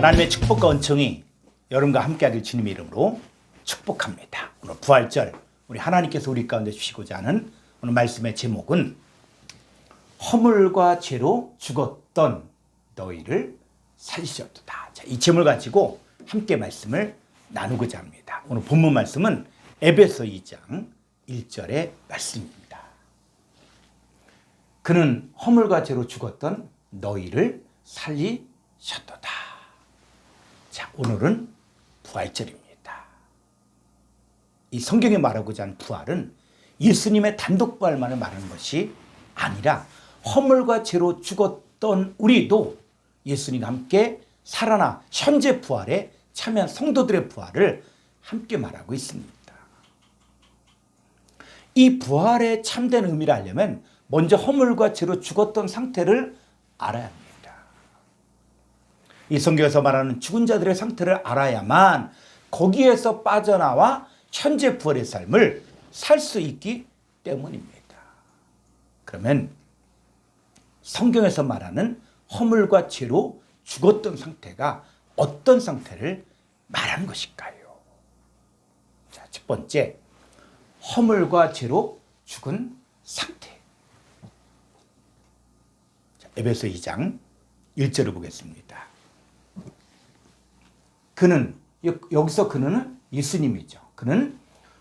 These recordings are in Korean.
하나님의 축복과 은총이 여러분과 함께하길 주님의 이름으로 축복합니다. 오늘 부활절 우리 하나님께서 우리 가운데 주시고자 하는 오늘 말씀의 제목은 허물과 죄로 죽었던 너희를 살리셨도다. 자, 이 제목을 가지고 함께 말씀을 나누고자 합니다. 오늘 본문 말씀은 에베소 2장 1절의 말씀입니다. 그는 허물과 죄로 죽었던 너희를 살리셨도다. 자, 오늘은 부활절입니다. 이 성경에 말하고자 하는 부활은 예수님의 단독 부활만을 말하는 것이 아니라 허물과 죄로 죽었던 우리도 예수님과 함께 살아나 현재 부활에 참여한 성도들의 부활을 함께 말하고 있습니다. 이 부활의 참된 의미를 알려면 먼저 허물과 죄로 죽었던 상태를 알아야 합니다. 이 성경에서 말하는 죽은 자들의 상태를 알아야만 거기에서 빠져나와 현재 부활의 삶을 살 수 있기 때문입니다. 그러면 성경에서 말하는 허물과 죄로 죽었던 상태가 어떤 상태를 말하는 것일까요? 자, 첫 번째, 허물과 죄로 죽은 상태. 자, 에베소 2장 1절을 보겠습니다. 그는 여기서 그는 예수님이죠. 그는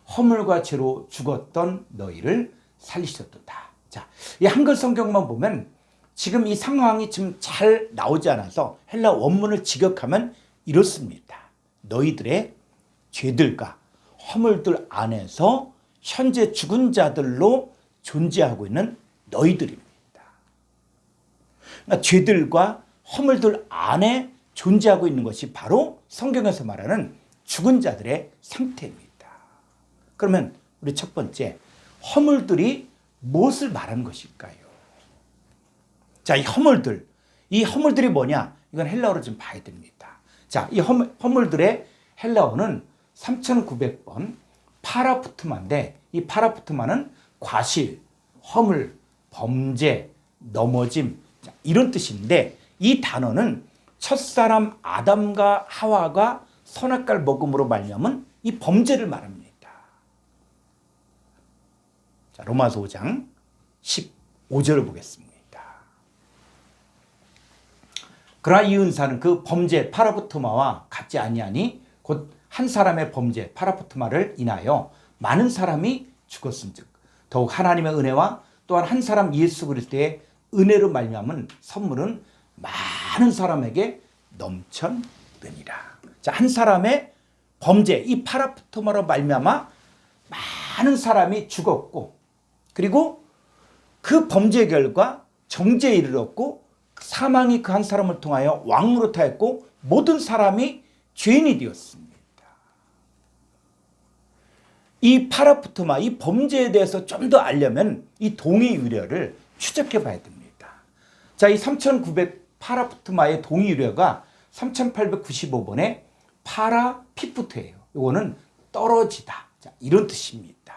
허물과 죄로 죽었던 너희를 살리셨도다. 자, 이 한글 성경만 보면 지금 이 상황이 지금 잘 나오지 않아서 헬라 원문을 직역하면 이렇습니다. 너희들의 죄들과 허물들 안에서 현재 죽은 자들로 존재하고 있는 너희들입니다. 그러니까 죄들과 허물들 안에 존재하고 있는 것이 바로 성경에서 말하는 죽은 자들의 상태입니다. 그러면 우리 첫 번째, 허물들이 무엇을 말하는 것일까요? 자, 이 허물들. 이 허물들이 뭐냐? 이건 헬라어로 좀 봐야 됩니다. 자, 이 허물, 허물들의 헬라어는 3900번 파라푸트마인데 이 파라푸트마는 과실, 허물, 범죄, 넘어짐 자, 이런 뜻인데 이 단어는 첫사람 아담과 하와가 선악과를 먹음으로 말미암은 이 범죄를 말합니다. 자, 로마서 5장 15절을 보겠습니다. 그러나 이 은사는 그 범죄 파라포트마와 같지 아니하니 곧 한 사람의 범죄 파라포트마를 인하여 많은 사람이 죽었음즉 더욱 하나님의 은혜와 또한 한 사람 예수 그리스도의 은혜로 말미암은 선물은 많 은 사람에게 넘쳤느니라. 자, 한 사람의 범죄 이 파라포트마로 말미암아 많은 사람이 죽었고 그리고 그 범죄 결과 정죄에 이르렀고 사망이 그 한 사람을 통하여 왕으로 타였고 모든 사람이 죄인이 되었습니다. 이 파라푸트마, 이 범죄에 대해서 좀 더 알려면 이 동의 유래를 추적해 봐야 됩니다. 자, 이 3900 파라푸트마의 동의 유래가 3895번의 파라피푸트예요. 이거는 떨어지다. 자, 이런 뜻입니다.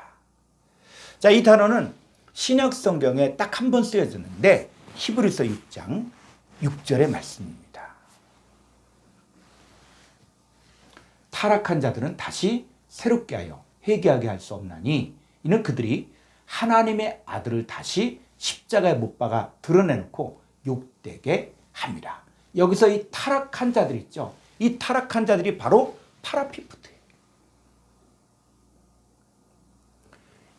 자, 이 단어는 신약 성경에 딱 한 번 쓰여졌는데 히브리서 6장 6절의 말씀입니다. 타락한 자들은 다시 새롭게 하여 회개하게 할 수 없나니 이는 그들이 하나님의 아들을 다시 십자가에 못 박아 드러내놓고 욕되게 합니다. 여기서 이 타락한 자들 있죠. 이 타락한 자들이 바로 파라피프트예요.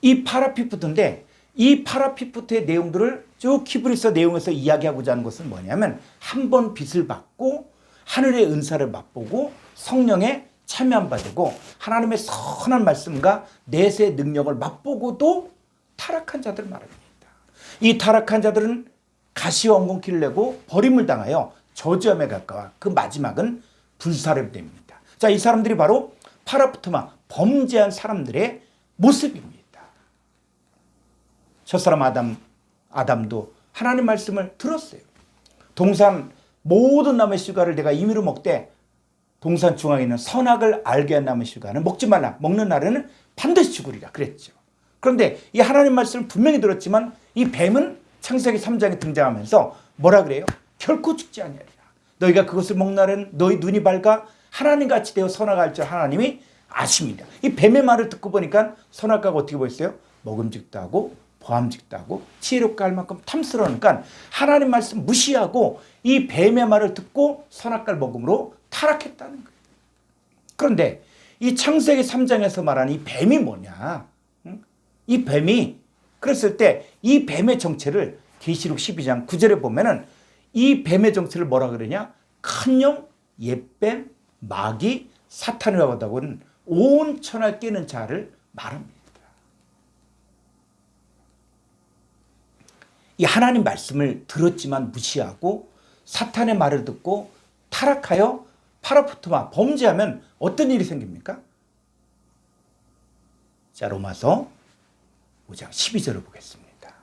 이 파라피프트인데 이 파라피프트의 내용들을 쭉 키브리서 내용에서 이야기하고자 하는 것은 뭐냐면 한번 빚을 받고 하늘의 은사를 맛보고 성령의 참여한 바 되고 하나님의 선한 말씀과 내세의 능력을 맛보고도 타락한 자들 말입니다. 이 타락한 자들은 엉겅퀴를 내고 버림을 당하여 저주함에 가까워 그 마지막은 불사름됩니다. 자, 이 사람들이 바로 파라푸트마 범죄한 사람들의 모습입니다. 첫사람 아담 아담도 하나님 말씀을 들었어요. 동산 모든 나무의 실과를 내가 임의로 먹되 동산 중앙에 있는 선악을 알게 한 나무의 실과는 먹지 말라. 먹는 날에는 반드시 죽으리라 그랬죠. 그런데 이 하나님 말씀을 분명히 들었지만 이 뱀은 창세기 3장에 등장하면서 뭐라 그래요? 결코 죽지 아니하리라. 너희가 그것을 먹나는 너희 눈이 밝아 하나님 같이 되어 선악할 줄 하나님이 아십니다. 이 뱀의 말을 듣고 보니까 선악과가 어떻게 보였어요? 보암직도 하고 지혜롭게 할 만큼 탐스러우니까 하나님 말씀 무시하고 이 뱀의 말을 듣고 선악과를 먹음으로 타락했다는 거예요. 그런데 이 창세기 3장에서 말하는 이 뱀이 뭐냐? 응? 이 뱀이 그랬을 때 이 뱀의 정체를 계시록 12장 9절에 보면은 이 뱀의 정체를 뭐라 그러냐? 큰영, 옛뱀, 마귀, 사탄이라고 하다고는 온 천하를 깨는 자를 말합니다. 이 하나님 말씀을 들었지만 무시하고 사탄의 말을 듣고 타락하여 파라푸트마 범죄하면 어떤 일이 생깁니까? 자 로마서 5장 12절을 보겠습니다.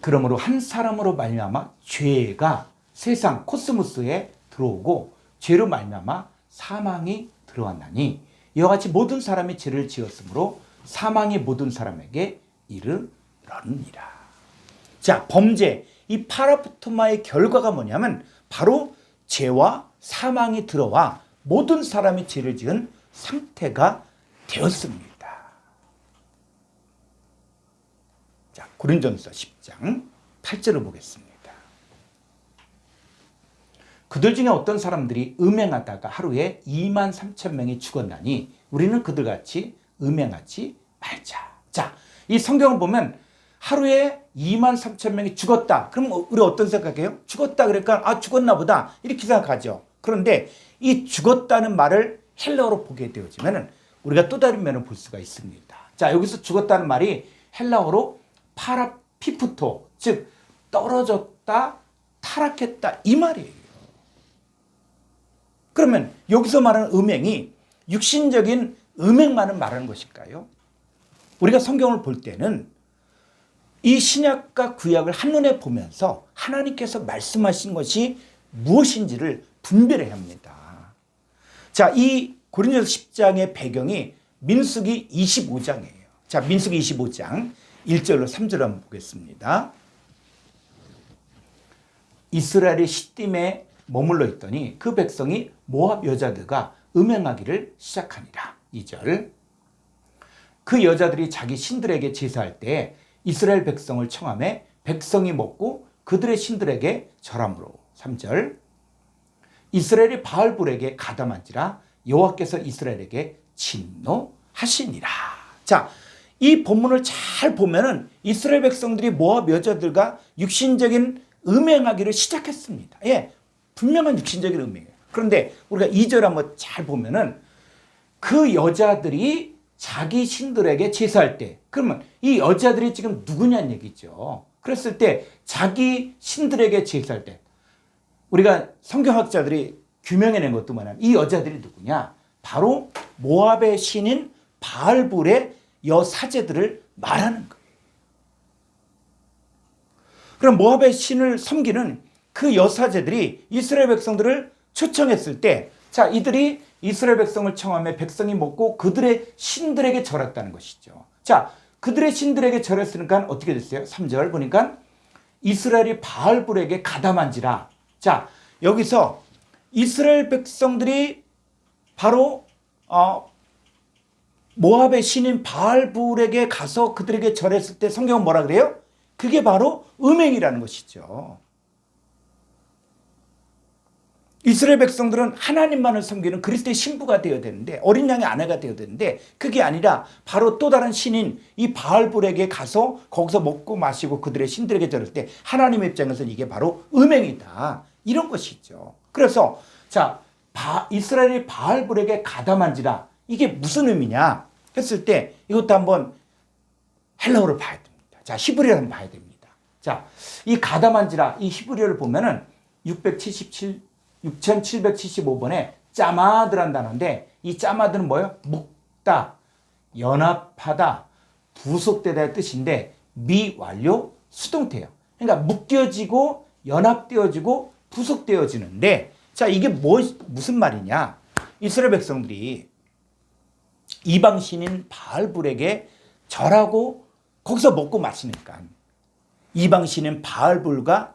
그러므로 한 사람으로 말미암아 죄가 세상 코스모스에 들어오고 죄로 말미암아 사망이 들어왔나니 이와 같이 모든 사람이 죄를 지었으므로 사망이 모든 사람에게 이르러니라. 자, 범죄 이 파라푸트마의 결과가 뭐냐면 바로 죄와 사망이 들어와 모든 사람이 죄를 지은 상태가 되었습니다. 자, 고린전서 10장 8절을 보겠습니다. 그들 중에 어떤 사람들이 음행하다가 하루에 2만 3천 명이 죽었나니 우리는 그들같이 음행하지 말자. 자, 이 성경을 보면 하루에 2만 3천 명이 죽었다. 그럼 우리 어떤 생각해요? 죽었다 그러니까 아 죽었나 보다 이렇게 생각하죠. 그런데 이 죽었다는 말을 헬라어로 보게 되어지면 우리가 또 다른 면을 볼 수가 있습니다. 자, 여기서 죽었다는 말이 헬라어로 파라피프토 즉 떨어졌다 타락했다 이 말이에요. 그러면 여기서 말하는 음행이 육신적인 음행만을 말하는 것일까요? 우리가 성경을 볼 때는 이 신약과 구약을 한눈에 보면서 하나님께서 말씀하신 것이 무엇인지를 분별해야 합니다. 자, 이 고린도서 10장의 배경이 민수기 25장이에요. 자, 민수기 25장 1절로 3절 한번 보겠습니다. 이스라엘이 시딤에 머물러 있더니 그 백성이 모압 여자들과 음행하기를 시작하니라. 2절. 그 여자들이 자기 신들에게 제사할 때 이스라엘 백성을 청함해 백성이 먹고 그들의 신들에게 절함으로 3절 이스라엘이 바알불에게 가담한지라 여호와께서 이스라엘에게 진노하시니라. 자, 이 본문을 잘 보면은 이스라엘 백성들이 모압 여자들과 육신적인 음행하기를 시작했습니다. 예, 분명한 육신적인 음행이에요. 그런데 우리가 2절 한번 잘 보면은 그 여자들이 자기 신들에게 제사할 때 그러면 이 여자들이 지금 누구냐는 얘기죠. 그랬을 때 자기 신들에게 제사할 때 우리가 성경학자들이 규명해낸 것도 뭐냐면 이 여자들이 누구냐? 바로 모압의 신인 바알불의 여사제들을 말하는 거예요. 그럼 모압의 신을 섬기는 그 여사제들이 이스라엘 백성들을 초청했을 때, 자, 이들이 이스라엘 백성을 청함해 백성이 먹고 그들의 신들에게 절했다는 것이죠. 자, 그들의 신들에게 절했으니까 어떻게 됐어요? 3절 보니까 이스라엘이 바알불에게 가담한지라. 자, 여기서 이스라엘 백성들이 바로 어, 모압의 신인 바알불에게 가서 그들에게 절했을 때 성경은 뭐라 그래요? 그게 바로 음행이라는 것이죠. 이스라엘 백성들은 하나님만을 섬기는 그리스도의 신부가 되어야 되는데 어린 양의 아내가 되어야 되는데 그게 아니라 바로 또 다른 신인 이 바알불에게 가서 거기서 먹고 마시고 그들의 신들에게 절을 때 하나님의 입장에서는 이게 바로 음행이다 이런 것이죠. 그래서 자 바, 이스라엘이 바알불에게 가담한지라 이게 무슨 의미냐 했을 때 이것도 한번 헬라어를 봐야 됩니다. 자 히브리어를 한번 봐야 됩니다. 자 이 가담한지라 이 히브리어를 보면은 677 6775번에 짜마드란 단어인데 이 짜마드는 뭐예요? 묶다, 연합하다, 부속되다의 뜻인데 미완료 수동태예요. 그러니까 묶여지고 연합되어지고 부속되어지는데 자 이게 뭐 무슨 말이냐? 이스라엘 백성들이 이방 신인 바알불에게 절하고 거기서 먹고 마시니까 이방 신인 바알불과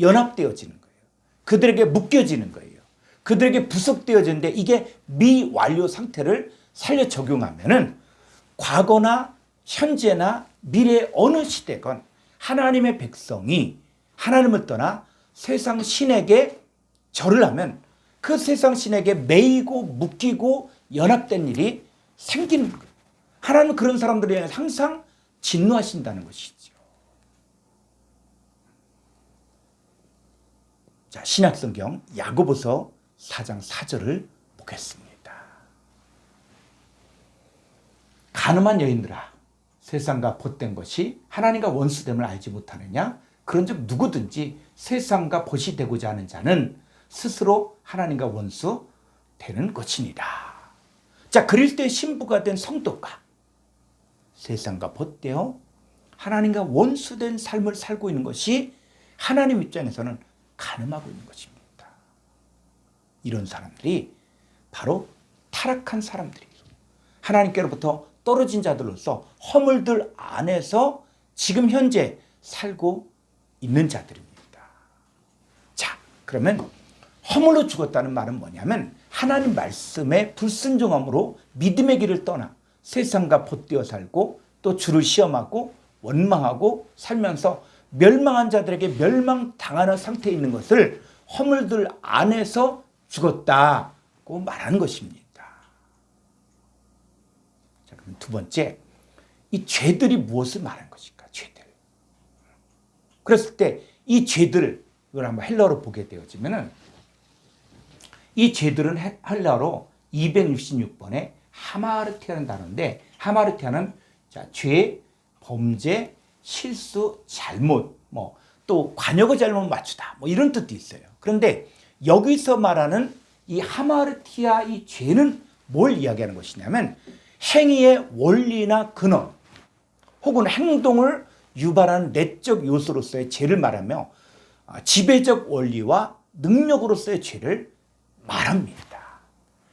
연합되어지는 거예요. 그들에게 묶여지는 거예요. 그들에게 부속되어지는데 이게 미완료 상태를 살려 적용하면은 과거나 현재나 미래 어느 시대건 하나님의 백성이 하나님을 떠나 세상 신에게 절을 하면 그 세상 신에게 매이고 묶이고 연합된 일이 생기는 거예요. 하나님은 그런 사람들에 대해 항상 진노하신다는 것이죠. 자, 신약성경 야고보서 4장 4절을 보겠습니다. 가늠한 여인들아 세상과 벗된 것이 하나님과 원수됨을 알지 못하느냐 그런즉 누구든지 세상과 벗이 되고자 하는 자는 스스로 하나님과 원수 되는 것이니라. 자, 그리스도의 신부가 된 성도가 세상과 벗되어 하나님과 원수된 삶을 살고 있는 것이 하나님 입장에서는 가늠하고 있는 것입니다. 이런 사람들이 바로 타락한 사람들이에요. 하나님께로부터 떨어진 자들로서 허물들 안에서 지금 현재 살고 있는 자들입니다. 자, 그러면 허물로 죽었다는 말은 뭐냐면 하나님 말씀에 불순종함으로 믿음의 길을 떠나 세상과 벗되어 살고 또 주를 시험하고 원망하고 살면서 멸망한 자들에게 멸망당하는 상태에 있는 것을 허물들 안에서 죽었다고 말하는 것입니다. 자, 그럼 두 번째, 이 죄들이 무엇을 말하는 것일까? 죄들. 그랬을 때 이 죄들 이걸 한번 헬라어로 보게 되어지면은 이 죄들은 헬라어로 266번에 하마르티아는 단어인데 하마르티아는 자, 죄, 범죄, 실수, 잘못, 뭐 또 관역의 잘못 맞추다, 뭐 이런 뜻도 있어요. 그런데 여기서 말하는 이 하마르티아 이 죄는 뭘 이야기하는 것이냐면 행위의 원리나 근원 혹은 행동을 유발하는 내적 요소로서의 죄를 말하며 아, 지배적 원리와 능력으로서의 죄를 말합니다.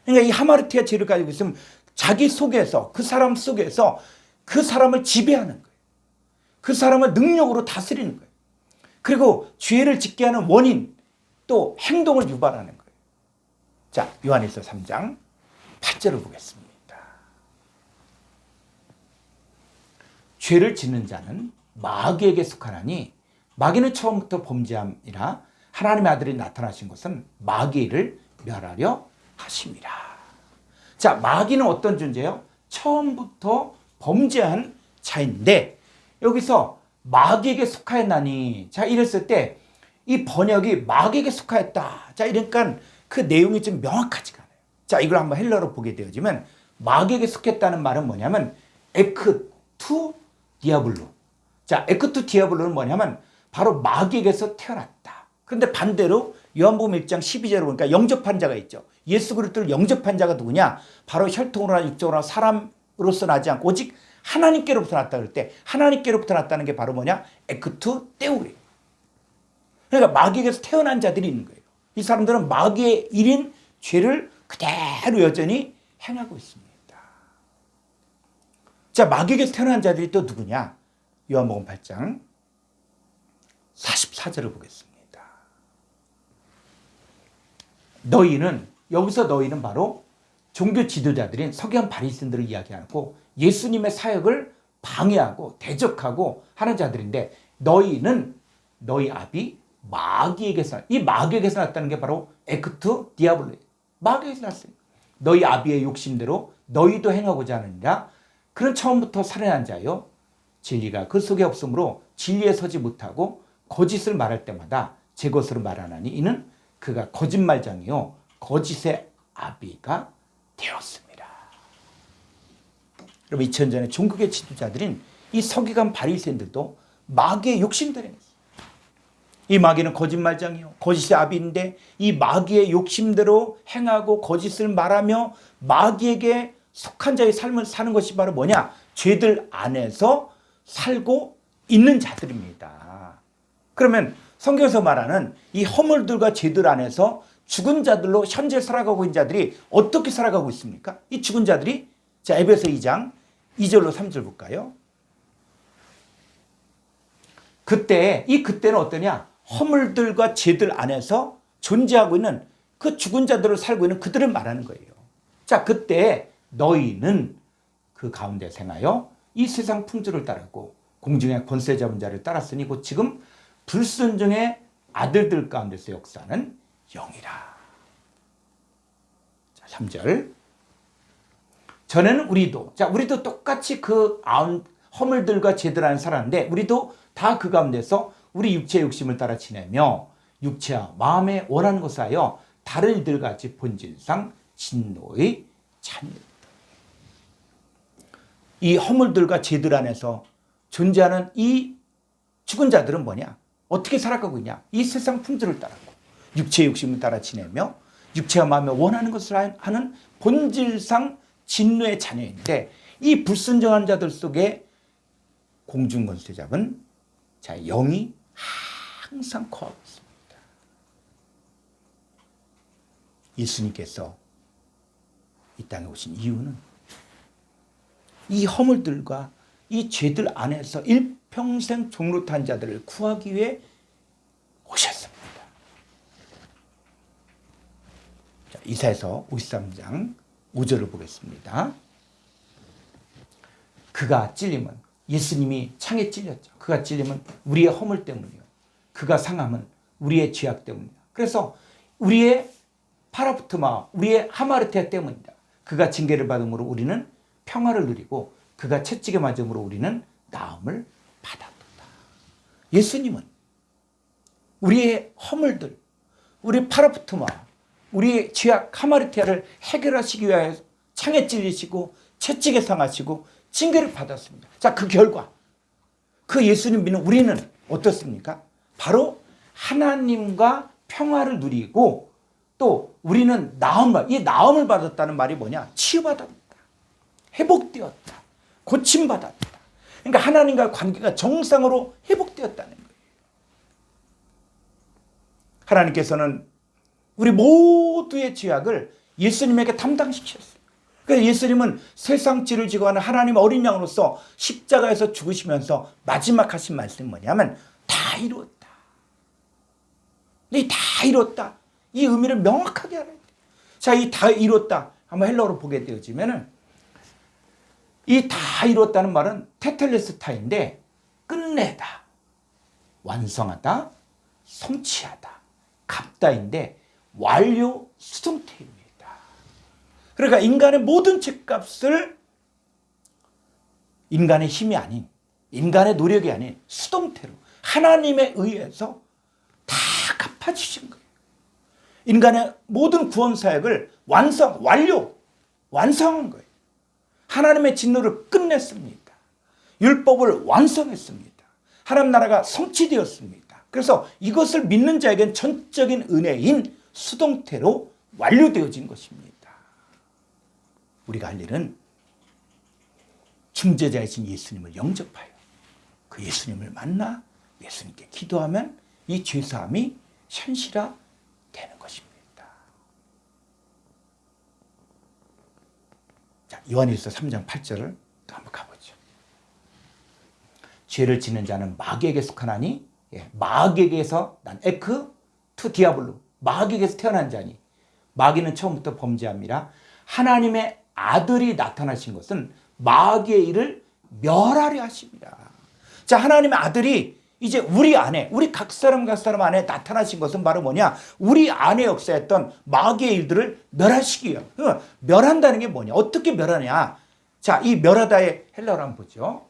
그러니까 이 하마르티아 죄를 가지고 있으면 자기 속에서 그 사람 속에서 그 사람을 지배하는 거예요. 그 사람을 능력으로 다스리는 거예요. 그리고 죄를 짓게 하는 원인 또 행동을 유발하는 거예요. 자, 요한일서 3장 8절을 보겠습니다. 죄를 짓는 자는 마귀에게 속하나니 마귀는 처음부터 범죄함이라 하나님의 아들이 나타나신 것은 마귀를 멸하려 하심이라. 자, 마귀는 어떤 존재예요? 처음부터 범죄한 자인데 여기서 마귀에게 속하였나니 자 이랬을 때 이 번역이 마귀에게 속하였다. 자 이러니까 그 내용이 좀 명확하지가 않아요. 자 이걸 한번 헬러로 보게 되어지면 마귀에게 속했다는 말은 뭐냐면 에크 투 디아블로. 자 에크 투 디아블로는 뭐냐면 바로 마귀에게서 태어났다. 그런데 반대로 요한복음 1장 12절을 보니까 영접한 자가 있죠. 예수 그리스도를 영접한 자가 누구냐? 바로 혈통으로나 육적으로나 사람으로서 나지 않고 오직 하나님께로부터 났다 그럴 때 하나님께로부터 났다는 게 바로 뭐냐? 에크투 떼우레. 그러니까 마귀에게서 태어난 자들이 있는 거예요. 이 사람들은 마귀의 일인 죄를 그대로 여전히 행하고 있습니다. 자, 마귀에게서 태어난 자들이 또 누구냐? 요한복음 8장 44절을 보겠습니다. 너희는 여기서 너희는 바로 종교 지도자들인 서기관 바리새인들을 이야기하고 예수님의 사역을 방해하고 대적하고 하는 자들인데 너희는 너희 아비 마귀에게서 이 마귀에게서 났다는 게 바로 에크투 디아블로 마귀에게서 났어요. 너희 아비의 욕심대로 너희도 행하고자 하느니라. 그런 처음부터 살해한 자요. 진리가 그 속에 없으므로 진리에 서지 못하고 거짓을 말할 때마다 제 것으로 말하나니 이는 그가 거짓말장이요 거짓의 아비가 되었습니다. 여러분 2000년 전에 종국의 지도자들인 이 서기관 바리새인들도 마귀의 욕심들에 이 마귀는 거짓말장이요 거짓의 아비인데 이 마귀의 욕심대로 행하고 거짓을 말하며 마귀에게 속한 자의 삶을 사는 것이 바로 뭐냐 죄들 안에서 살고 있는 자들입니다. 그러면 성경에서 말하는 이 허물들과 죄들 안에서 죽은 자들로 현재 살아가고 있는 자들이 어떻게 살아가고 있습니까? 이 죽은 자들이 자 에베소 2장 2절로 3절 볼까요? 그때 이 그때는 어떠냐? 허물들과 죄들 안에서 존재하고 있는 그 죽은 자들을 살고 있는 그들을 말하는 거예요. 자, 그때 너희는 그 가운데 생하여 이 세상 풍조를 따르고 공중의 권세 잡은 자를 따랐으니 곧 지금 불순종의 아들들 가운데서 역사하는 영이라. 자, 3절. 전에는 우리도 자, 우리도 똑같이 그 아흔 허물들과 제들하는 살았는데 우리도 다 그 가운데서 우리 육체의 욕심을 따라 지내며 육체와 마음에 원하는 것을 하여 다른 이들 같이 본질상 진노의 자녀. 이 허물들과 죄들 안에서 존재하는 이 죽은 자들은 뭐냐? 어떻게 살아가고 있냐? 이 세상 풍조를 따라고 육체의 욕심을 따라 지내며 육체와 마음에 원하는 것을 하는 본질상 진노의 자녀인데 이 불순종한 자들 속에 공중권세 잡은 자 영이 항상 거하고 있습니다. 예수님께서 이 땅에 오신 이유는 이 허물들과 이 죄들 안에서 일 평생 종로탄 자들을 구하기 위해 오셨습니다. 자, 이사에서 53장 5절을 보겠습니다. 그가 찔림은 예수님이 창에 찔렸죠. 그가 찔림은 우리의 허물 때문이요. 그가 상함은 우리의 죄악 때문이다. 그래서 우리의 파라프트마, 우리의 하마르테 때문이다. 그가 징계를 받음으로 우리는 평화를 누리고 그가 채찍에 맞음으로 우리는 나음을. 예수님은 우리의 허물들, 우리 파라프트마, 우리의 죄악 하마르테를 해결하시기 위하여 창에 찔리시고 채찍에 상하시고 징계를 받았습니다. 자, 그 결과 그 예수님 믿는 우리는 어떻습니까? 바로 하나님과 평화를 누리고 또 우리는 나음을 이 나음을 받았다는 말이 뭐냐? 치유받았다. 회복되었다. 고침받았다. 그러니까 하나님과 관계가 정상으로 회복되었다는 거예요. 하나님께서는 우리 모두의 죄악을 예수님에게 담당시켰어요. 그래서 예수님은 세상 죄를 지고 하는 하나님 어린 양으로서 십자가에서 죽으시면서 마지막 하신 말씀이 뭐냐면 다 이루었다. 이다 이뤘다. 이 의미를 명확하게 알아야 돼. 자, 이 다 이뤘다. 한번 헬러로 보게 되어지면은 이 다 이뤘다는 말은 테텔레스타인데 끝내다, 완성하다, 성취하다, 갚다인데 완료 수동태입니다. 그러니까 인간의 모든 책값을 인간의 힘이 아닌 인간의 노력이 아닌 수동태로 하나님에 의해서 다 갚아주신 거예요. 인간의 모든 구원 사역을 완성, 완료, 완성한 거예요. 하나님의 진노를 끝냈습니다. 율법을 완성했습니다. 하나님 나라가 성취되었습니다. 그래서 이것을 믿는 자에겐 전적인 은혜인 수동태로 완료되어진 것입니다. 우리가 할 일은 중재자이신 예수님을 영접하여 그 예수님을 만나 예수님께 기도하면 이 죄사함이 현실화 되는 것입니다. 자, 요한일서 3장 8절을 또 한번 가보죠. 죄를 짓는 자는 마귀에게 속하나니 예, 마귀에게서 난 에크 투 디아블로 마귀에게서 태어난 자니 마귀는 처음부터 범죄함이라 하나님의 아들이 나타나신 것은 마귀의 일을 멸하려 하십니다. 자, 하나님의 아들이 이제 우리 안에, 우리 각 사람 각 사람 안에 나타나신 것은 바로 뭐냐? 우리 안에 역사했던 마귀의 일들을 멸하시기 위해. 그 멸한다는 게 뭐냐? 어떻게 멸하냐? 자, 이 멸하다의 헬라어를 한번 보죠.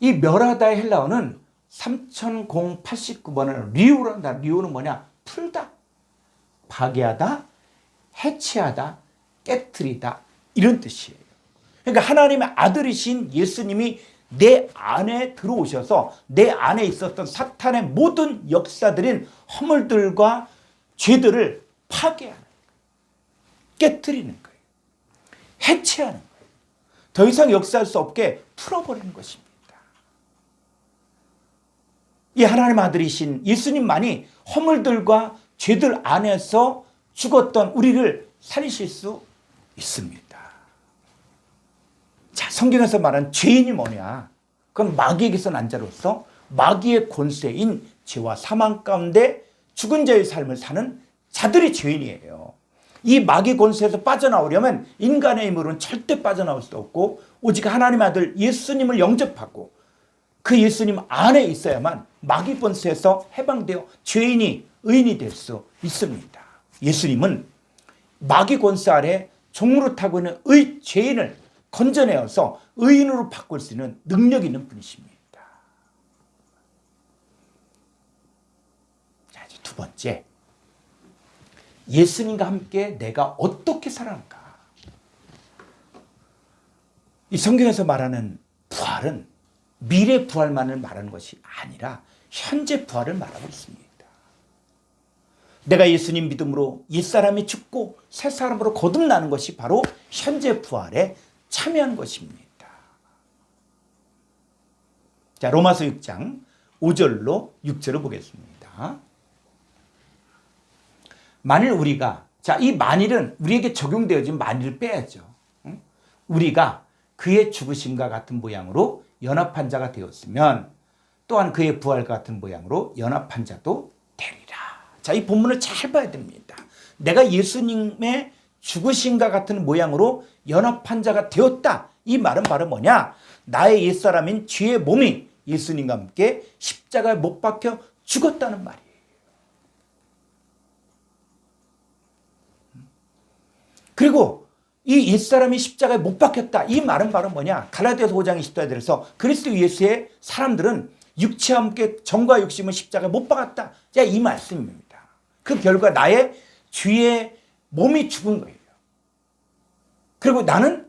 이 멸하다의 헬라어는 3089번을 리우란다. 리우는 뭐냐? 풀다, 파괴하다, 해치하다, 깨뜨리다. 이런 뜻이에요. 그러니까 하나님의 아들이신 예수님이 내 안에 들어오셔서 내 안에 있었던 사탄의 모든 역사들인 허물들과 죄들을 파괴하는 깨뜨리는 거예요. 해체하는 거예요. 더 이상 역사할 수 없게 풀어버리는 것입니다. 이 하나님 아들이신 예수님만이 허물들과 죄들 안에서 죽었던 우리를 살리실 수 있습니다. 자, 성경에서 말한 죄인이 뭐냐? 그건 마귀에게서 난 자로서 마귀의 권세인 죄와 사망 가운데 죽은 자의 삶을 사는 자들이 죄인이에요. 이 마귀 권세에서 빠져나오려면 인간의 힘으로는 절대 빠져나올 수 없고 오직 하나님 아들 예수님을 영접하고 그 예수님 안에 있어야만 마귀 권세에서 해방되어 죄인이 의인이 될 수 있습니다. 예수님은 마귀 권세 아래 종으로 타고 있는 의 죄인을 건져내어서 의인으로 바꿀 수 있는 능력 있는 분이십니다. 자, 이제 두 번째. 예수님과 함께 내가 어떻게 살아갈까? 이 성경에서 말하는 부활은 미래 부활만을 말하는 것이 아니라 현재 부활을 말하고 있습니다. 내가 예수님 믿음으로 옛사람이 죽고 새 사람으로 거듭나는 것이 바로 현재 부활에 참여한 것입니다. 자, 로마서 6장 5절로 6절을 보겠습니다. 만일 우리가 자, 이 만일은 우리에게 적용되어진 만일을 빼야죠. 응? 우리가 그의 죽으심과 같은 모양으로 연합한 자가 되었으면 또한 그의 부활과 같은 모양으로 연합한 자도 되리라. 자, 이 본문을 잘 봐야 됩니다. 내가 예수님의 죽으심과 같은 모양으로 연합한 자가 되었다. 이 말은 바로 뭐냐? 나의 옛사람인 죄의 몸이 예수님과 함께 십자가에 못 박혀 죽었다는 말이에요. 그리고 이 옛사람이 십자가에 못 박혔다. 이 말은 바로 뭐냐? 갈라디아서 5장 20절에서 그리스도 예수의 사람들은 육체와 함께 정과 욕심은 십자가에 못 박았다. 자, 이 말씀입니다. 그 결과 나의 주의 몸이 죽은 거예요. 그리고 나는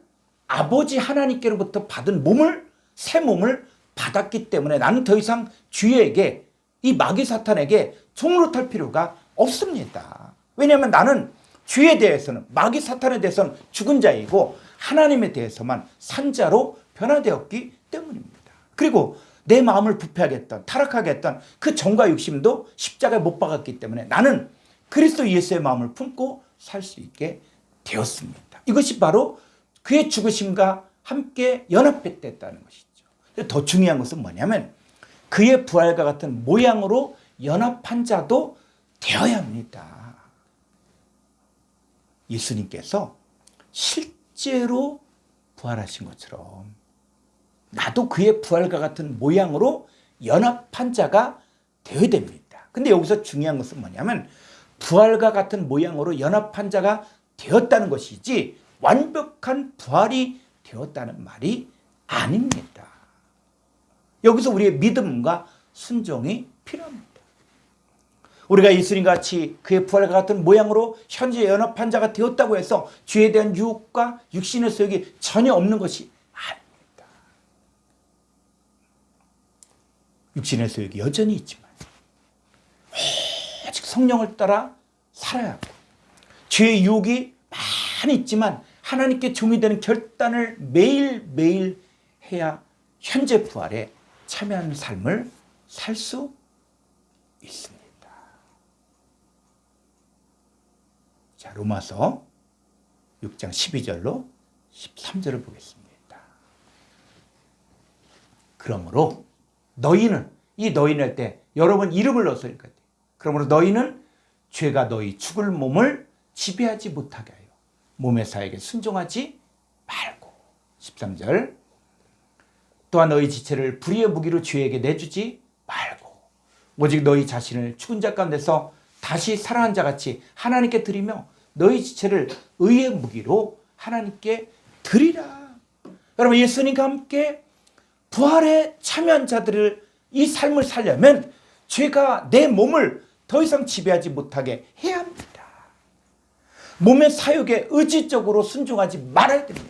아버지 하나님께로부터 받은 몸을 새 몸을 받았기 때문에 나는 더 이상 주에게 이 마귀 사탄에게 종으로 탈 필요가 없습니다. 왜냐하면 나는 주에 대해서는 마귀 사탄에 대해서는 죽은 자이고 하나님에 대해서만 산 자로 변화되었기 때문입니다. 그리고 내 마음을 부패하게 했던 타락하게 했던 그 정과 욕심도 십자가에 못 박았기 때문에 나는 그리스도 예수의 마음을 품고 살 수 있게 되었습니다. 이것이 바로 그의 죽으심과 함께 연합했다는 것이죠. 더 중요한 것은 뭐냐면 그의 부활과 같은 모양으로 연합한 자도 되어야 합니다. 예수님께서 실제로 부활하신 것처럼 나도 그의 부활과 같은 모양으로 연합한 자가 되어야 됩니다. 근데 여기서 중요한 것은 뭐냐면 부활과 같은 모양으로 연합한 자가 되었다는 것이지 완벽한 부활이 되었다는 말이 아닙니다. 여기서 우리의 믿음과 순종이 필요합니다. 우리가 예수님과 같이 그의 부활과 같은 모양으로 현재 연합한 자가 되었다고 해서 죄에 대한 유혹과 육신의 소욕이 전혀 없는 것이 아닙니다. 육신의 소욕이 여전히 있지만 오직 성령을 따라 살아야 하고 죄의 유혹이 많이 있지만 하나님께 종이 되는 결단을 매일매일 해야 현재 부활에 참여하는 삶을 살 수 있습니다. 자, 로마서 6장 12절로 13절을 보겠습니다. 그러므로 너희는 이 너희는 할때 여러분 이름을 돼. 그러므로 너희는 죄가 너희 죽을 몸을 지배하지 못하게 하여 몸의 사에게 순종하지 말고. 13절. 또한 너희 지체를 불의의 무기로 죄에게 내주지 말고. 오직 너희 자신을 죽은 자 가운데서 다시 살아난 자 같이 하나님께 드리며 너희 지체를 의의 무기로 하나님께 드리라. 여러분 예수님과 함께 부활에 참여한 자들을 이 삶을 살려면 죄가 내 몸을 더 이상 지배하지 못하게 해야 합니다. 몸의 사욕에 의지적으로 순종하지 말아야 됩니다.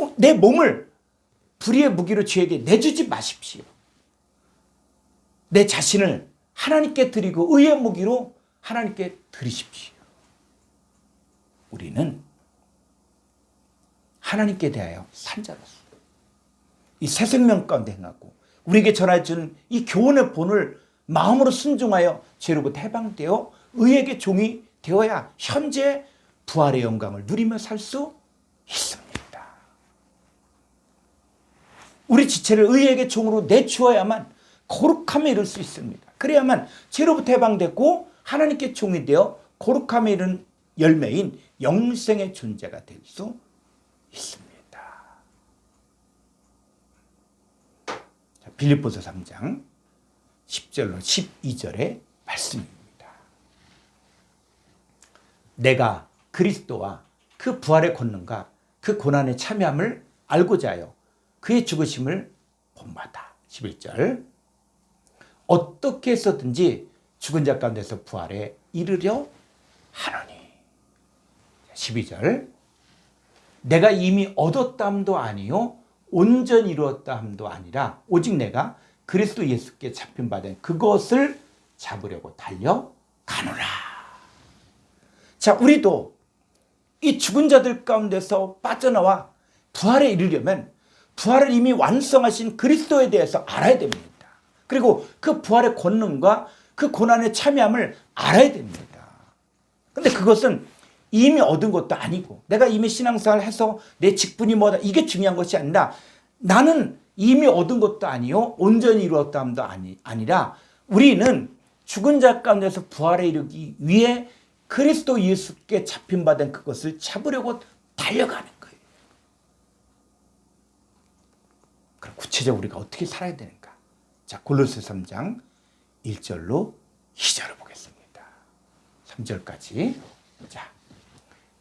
어, 내 몸을 불의의 무기로 죄에게 내주지 마십시오. 내 자신을 하나님께 드리고 의의 무기로 하나님께 드리십시오. 우리는 하나님께 대하여 산 자로서 이 새 생명 가운데 행하고 우리에게 전해준 이 교훈의 본을 마음으로 순종하여 죄로부터 해방되어 의에게 종이 되어야 현재 부활의 영광을 누리며 살 수 있습니다. 우리 지체를 의에게 종으로 내주어야만 거룩함에 이를 수 있습니다. 그래야만 죄로부터 해방됐고 하나님께 종이 되어 거룩함에 이른 열매인 영생의 존재가 될 수 있습니다. 자, 빌립보서 3장 10절로 12절의 말씀입니다. 내가 그리스도와 그 부활의 권능과 그 고난에 참여함을 알고자 하여 그의 죽으심을 본받아. 11절. 어떻게 해서든지 죽은 자 가운데서 부활에 이르려 하노니. 12절. 내가 이미 얻었다 함도 아니요 온전히 이루었다 함도 아니라 오직 내가 그리스도 예수께 잡힌 바 된 그것을 잡으려고 달려 가노라. 자, 우리도 이 죽은 자들 가운데서 빠져나와 부활에 이르려면 부활을 이미 완성하신 그리스도에 대해서 알아야 됩니다. 그리고 그 부활의 권능과 그 고난에 참여함을 알아야 됩니다. 근데 그것은 이미 얻은 것도 아니고 내가 이미 신앙생활 해서 내 직분이 뭐다 이게 중요한 것이 아니라 나는 이미 얻은 것도 아니요 온전히 이루었다함도 아니, 아니라 우리는 죽은 자 가운데서 부활에 이르기 위해 그리스도 예수께 잡힌 바 된 그것을 잡으려고 달려가는 거예요. 그럼 구체적으로 우리가 어떻게 살아야 되는가? 자, 골로새 3장 1절로 2절을 보겠습니다. 3절까지. 자,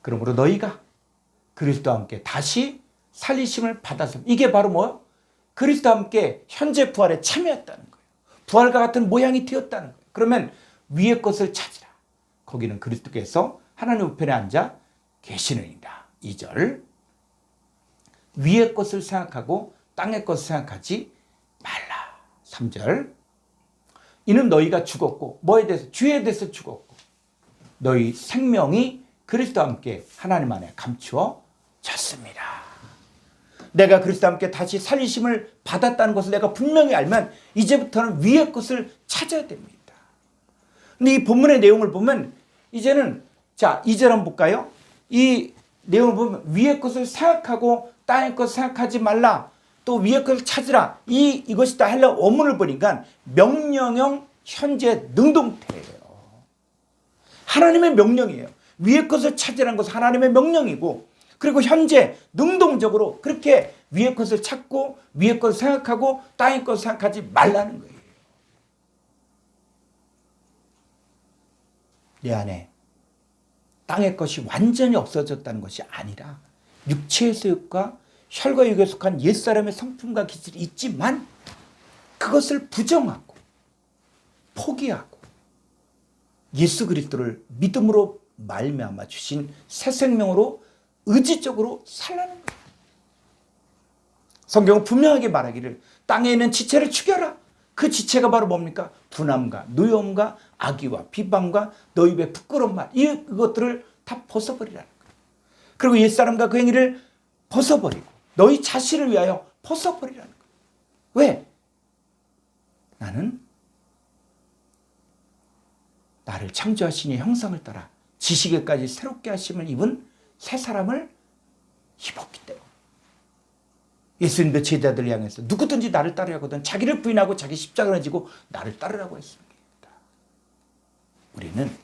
그러므로 너희가 그리스도와 함께 다시 살리심을 받아서 이게 바로 뭐요? 그리스도와 함께 현재 부활에 참여했다는 거예요. 부활과 같은 모양이 되었다는 거예요. 그러면 위의 것을 찾으라. 거기는 그리스도께서 하나님 우편에 앉아 계시느니라. 2절. 위의 것을 생각하고 땅의 것을 생각하지 말라. 3절. 이는 너희가 죽었고 뭐에 대해서 죄에 대해서 죽었고 너희 생명이 그리스도와 함께 하나님 안에 감추어졌습니다. 내가 그리스도와 함께 다시 살리심을 받았다는 것을 내가 분명히 알면 이제부터는 위의 것을 찾아야 됩니다. 근데 이 본문의 내용을 보면 이제는 자, 2절 한번 볼까요? 이 내용을 보면 위의 것을 생각하고 땅의 것을 생각하지 말라. 또 위의 것을 찾으라. 이 이것이다 하려 원문을 보니까 명령형 현재 능동태예요. 하나님의 명령이에요. 위의 것을 찾으라는 것은 하나님의 명령이고 그리고 현재 능동적으로 그렇게 위의 것을 찾고 위의 것을 생각하고 땅의 것을 생각하지 말라는 거예요. 내 안에 땅의 것이 완전히 없어졌다는 것이 아니라 육체의 소욕과 혈과 육에 속한 옛사람의 성품과 기질이 있지만 그것을 부정하고 포기하고 예수 그리스도를 믿음으로 말미암아 주신 새 생명으로 의지적으로 살라는 거예요. 성경은 분명하게 말하기를 땅에 있는 지체를 죽여라. 그 지체가 바로 뭡니까? 분함과 누염과 악의와 비방과 너 입의 부끄러운 말 이것들을 다 벗어버리라는 거예요. 그리고 옛사람과 그 행위를 벗어버리고 너희 자신을 위하여 벗어버리라는 거예요. 왜? 나는 나를 창조하시니 형상을 따라 지식에까지 새롭게 하심을 입은 새 사람을 입었기 때문에 예수님도 제자들 향해서 누구든지 나를 따르려거든 자기를 부인하고 자기 십자가를 지고 나를 따르라고 했습니다. 우리는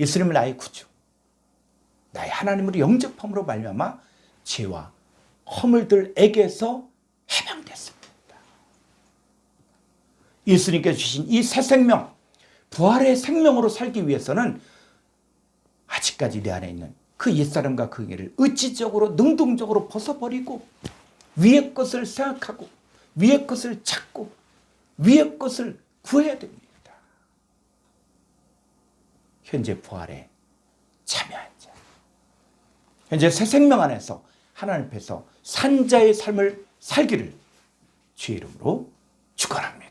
예수님을 나의 구주, 나의 하나님으로 영접함으로 말미암아 죄와 허물들에게서 해방됐습니다. 예수님께서 주신 이 새 생명, 부활의 생명으로 살기 위해서는 아직까지 내 안에 있는 그 옛사람과 그 행위를 의지적으로 능동적으로 벗어버리고 위의 것을 생각하고 위의 것을 찾고 위의 것을 구해야 됩니다. 현재 부활에 참여한 자. 현재 새 생명 안에서 하나님 앞에서 산자의 삶을 살기를 주의 이름으로 축원합니다.